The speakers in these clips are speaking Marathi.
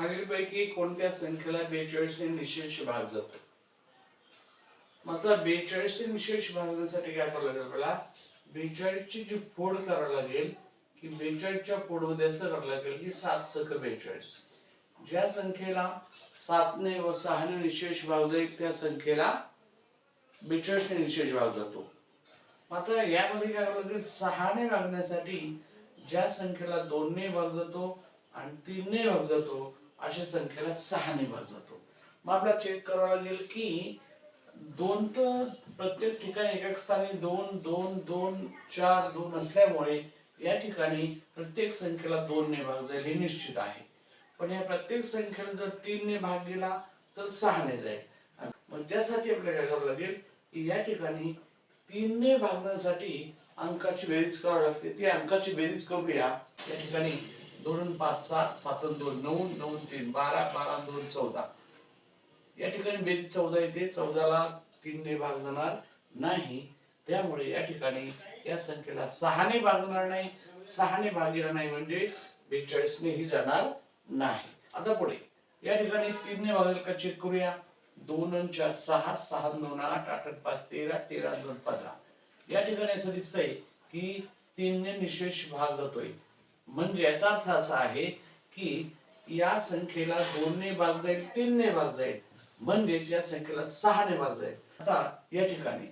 खालीलपैकी कोणत्या संख्येला बेचाळीसने निशेष भाग जातो? मग आता बेचाळीसने निशेष भागण्यासाठी काय करावं लागेल आपल्याला? बेचाळीसची जी फोड करावी लागेल की बेचाळीसच्या फोडमध्ये असं करावं लागेल की सात सक बेचाळीस. ज्या संख्येला सातने व सहाने निशेष भाग जाईल त्या संख्येला बेचाळीसने निशेष भाग जातो. मात्र यामध्ये काय करावं लागेल? सहाने भागण्यासाठी ज्या संख्येला दोनने भाग जातो आणि तीनने भाग जातो अशा संख्येला सहाने भाग जातो. मग आपल्याला चेक करावा लागेल की दोन तर प्रत्येक ठिकाणी एका स्थानी दोन दोन दोन चार दोन असल्यामुळे या ठिकाणी प्रत्येक संख्येला दोनने भाग जाईल हे निश्चित आहे. पण या प्रत्येक संख्येला जर तीनने भाग गेला तर सहाने जाईल. मग त्यासाठी आपल्याला काय करावं लागेल की या ठिकाणी तीनने भागण्यासाठी अंकाची बेरीज करावी लागते. ती अंकाची बेरीज करूया. या ठिकाणी दोन पाच सात सात दोन नऊ नऊ तीन बारा बारा आणि दोन चौदा. या ठिकाणी बेरीज चौदा येते. चौदाला तीनने भाग जाणार नाही. त्यामुळे या ठिकाणी या संख्येला सहाने भागणार नाही. सहाने भागीला नाही म्हणजे बेचाळीसने ही जाणार नाही. आता पुढे. या ठिकाणी तीनने भागायला का चेक करूया? दोन चार सहा सहा दोन आठ आठ पाच तेरा तेरा दोन पंधरा. या ठिकाणी असं दिसतंय की तीनने निशेष भाग जातोय. म्हणजे याचा अर्थ असा आहे की या संख्येला दोनने भाग जाईल तीनने भाग जाईल म्हणजेच या संख्येला सहाने भाग जाईल आता या ठिकाणी.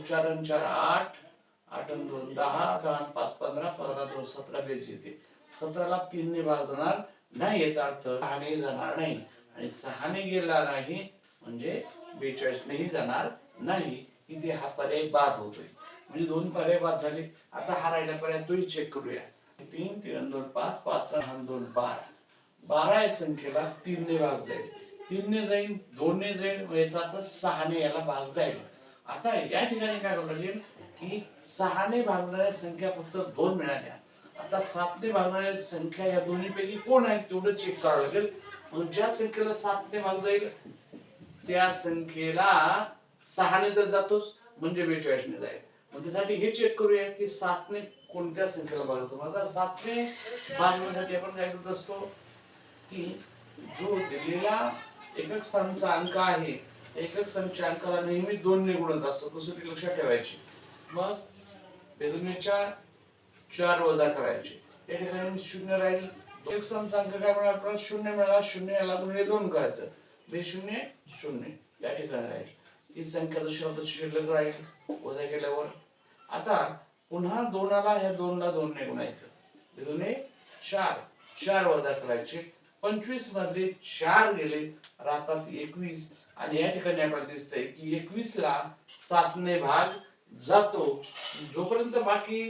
चार चार आठ आठ दोन दहा दहा आणि पाच पंधरा पंधरा दोन सतरा बेरीज येते. सतराला तीनने भाग जाणार नाही याचा अर्थ सहाने जाणार नाही. आणि सहाने गेला नाही म्हणजे बेचाळीसनेही जाणार नाही. इथे हा पर्याय बाद होतोय. म्हणजे दोन पर्याय बाद झाले. आता हा राहिला पर्याय तोही चेक करूया. तीन तीन दोन पाच पाच सहा दोन बारा. बारा या संख्येला तीनने भाग जाईल. तीनने जाईल दोनने जाईल याचा अर्थ सहाने याला भाग जाईल. आता या ठिकाणी काय करावं लागेल की सहाने भागणाऱ्या संख्या फक्त दोन मिळाल्या. आता सातने भागणाऱ्या संख्या या दोन्हीपैकी कोण आहे तेवढं चेक करावं लागेल. मग ज्या संख्येला सातने भाग जाईल त्या संख्येला सहाने तर जातोच म्हणजे बेचाळीसने जाईल. मग त्यासाठी हे चेक करूया की सातने कोणत्या संख्येला बघतो आता सातवे बांधण्यासाठी आपण काय करत असतो की जो दिलेला एकक स्थानचा अंक आहे एकक स्थानच्या अंकाला नेहमी दोन ने गुणत असतो कसोटी लक्षात ठेवायची. मग बेदुनीच्या चार चार वजा करायचे. या ठिकाणी शून्य राहील. एक स्थानचा अंक काय मिळाला आपल्याला शून्य मिळाला. शून्य याला गुणिले दोन करायचं. बे शून्य शून्य. या ठिकाणी राहील. ही संख्या जशी होती शिल्लक राहील. वजा केल्यावर. आता पुन्हा दोनाला ह्या दोनला दोनने गुणायचं बेदोने चार चार वजा करायचे. पंचवीसमध्ये चार गेले राहतात एकवीस. आणि या ठिकाणी आपल्याला दिसतंय की एकवीस ला सातने भाग जातो. जोपर्यंत बाकी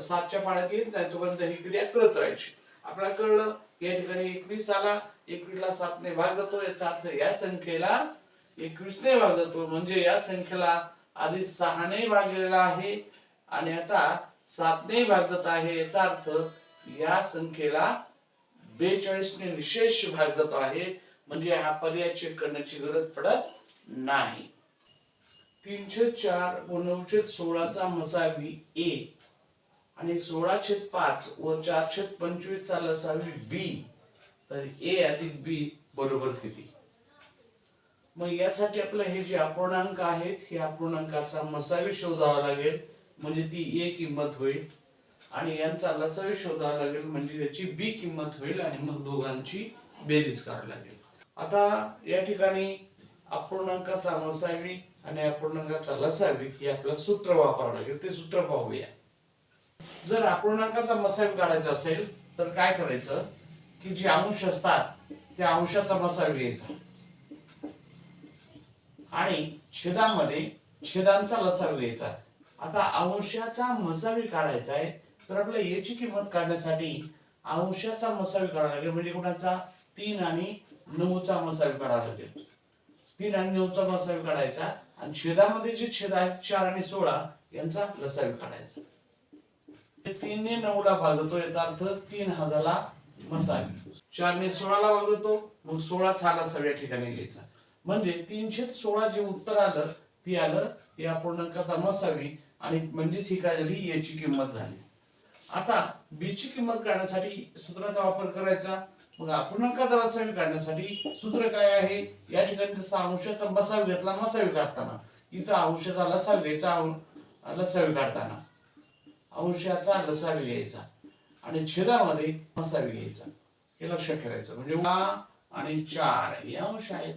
सातच्या पाण्यात येत नाही तोपर्यंत ही क्रिया करत राहायची. आपल्याला कळलं या ठिकाणी एकवीस आला एकवीस ला सातने भाग जातो. याचा अर्थ या संख्येला एकवीसने भाग जातो. म्हणजे या संख्येला आधी सहाने भाग गेलेला आहे. आणि आता सातने भाग जात आहे याचा अर्थ या संख्येला बेचाळीसने निशेष भाग आहे. म्हणजे हा पर्याय चेक करण्याची गरज पडत नाही. तीनशे चार व नऊशे सोळाचा मसावी ए आणि सोळा छेद पाच व चारशे पंचवीसचा पंचवीस चा लसावी बी. तर ए अधिक बी बरोबर किती? मग यासाठी आपलं हे जे अपूर्णांक आहेत हे अपूर्णांकाचा मसावी शोधावा लागेल. म्हणजे ती ए किंमत होईल आणि यांचा लसावी शोधावा लागेल म्हणजे याची बी किंमत होईल आणि मग दोघांची बेरीज करावी लागेल. आता या ठिकाणी अपूर्णांकाचा मसावी आणि अपूर्णांकाचा लसावी हे आपलं सूत्र वापरावं लागेल. ते सूत्र पाहूया. जर अपूर्णांकाचा मसावी काढायचा असेल तर काय करायचं? की जे अंश असतात त्या अंशाचा मसावी घ्यायचा. आणि छेदामध्ये छेदांचा लसावी घ्यायचा. आता अंशाचा मसावी काढायचा आहे तर आपल्याला याची किंमत काढण्यासाठी अंशाचा मसावी काढावा लागेल. म्हणजे कुणाचा? तीन आणि नऊचा मसावी काढावा लागेल. तीन आणि नऊचा मसावी काढायचा. आणि छेदामध्ये जे छेद आहेत चार आणि सोळा यांचा लसावी काढायचा. तीनने नऊला भागतो याचा अर्थ तीन हजारला मसावी चारने सोळाला भागतो मग सोळा हा लसावी या ठिकाणी घ्यायचा. म्हणजे तीनशे सोळा जे उत्तर आलं ती आलं या पूर्णांकाचा मसावी आणि म्हणजेच ही काय झाली याची किंमत झाली. आता बी ची किंमत काढण्यासाठी सूत्राचा वापर करायचा. मग अपूर्णांकाचा रसावी काढण्यासाठी सूत्र काय आहे? या ठिकाणी जसा अंशाचा बसावी घेतला मसावी काढताना. इथं अंशाचा लसावी घ्यायचा अं- लसावी काढताना. अंशाचा लसावी घ्यायचा. आणि छेदामध्ये मसावी घ्यायचा. हे लक्षात ठेवायचं. म्हणजे आणि चार हे अंश आहेत.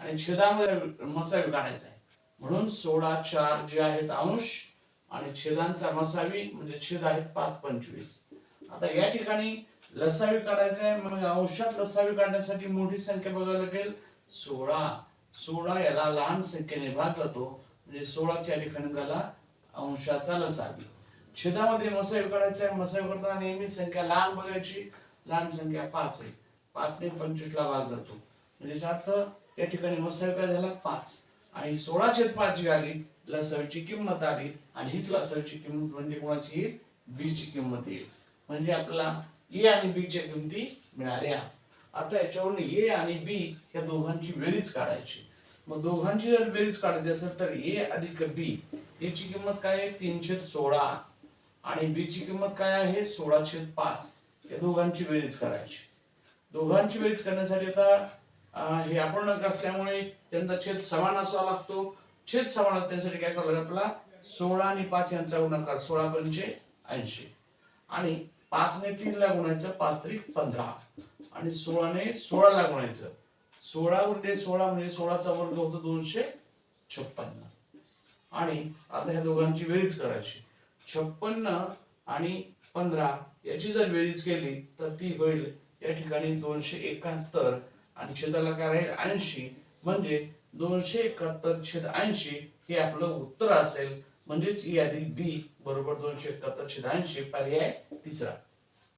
आणि छेदामध्ये मसावी काढायचा आहे. म्हणून सोळा चार जे आहेत अंश आणि छेदांचा मसावी म्हणजे छेद आहेत पाच पंचवीस. आता या ठिकाणी लसावी काढायचा आहे मग अंशात लसावी काढण्यासाठी मोठी संख्या बघायला लागेल. सोळा. सोळा याला लहान संख्येने भाग जातो. म्हणजे सोळाच्या ठिकाणी झाला अंशाचा लसावी. छेदामध्ये मसावी काढायचा आहे मसावी करताना नेहमी संख्या लहान बघायची. लहान संख्या पाच आहे. पाचने पंचवीसला भाग जातो. म्हणजे अर्थ या ठिकाणी मसावी काय झाला? पाच. आणि सोळा छेद पाच जी आली लसरची किंमत आली आणि हीच लसरची किंमत म्हणजे कोणाची? येईल बी ची किंमत येईल. म्हणजे आपल्याला ए आणि बी च्या किमती मिळाल्या. आता याच्यावरून ए आणि बी या दोघांची बेरीज काढायची. मग दोघांची जर बेरीज काढायची असेल तर ए अधिक बी. याची किंमत काय आहे? तीनशे सोळा. आणि बी ची किंमत काय आहे? सोळाशे पाच. या दोघांची बेरीज करायची. दोघांची बेरीज करण्यासाठी आता हे अपूर्णांक असल्यामुळे त्यांचा छेद समान असावा लागतो. छेद समान असण्यासाठी काय करावं लागेल आपला सोळा आणि पाच यांचा गुणाकार सोळा पंचे ऐंशी. आणि पाचने तीनला गुणायचं पाच त्रिक पंधरा. आणि सोळाने सोळाला गुणायचं. सोळा गुणिले सोळा म्हणजे सोळाचा वर्ग होतो दोनशे छप्पन्न. आणि आता ह्या दोघांची बेरीज करायची. छप्पन्न आणि पंधरा याची जर बेरीज केली तर ती होईल या ठिकाणी दोनशे एकाहत्तर. आणि छेदाला काय राहील ऐंशी म्हणजे दोनशे एकाहत्तर छेद ऐंशी हे आपलं उत्तर असेल. म्हणजेच यादी बी बरोबर दोनशे एकाहत्तर छेद ऐंशी पर्याय तिसरा.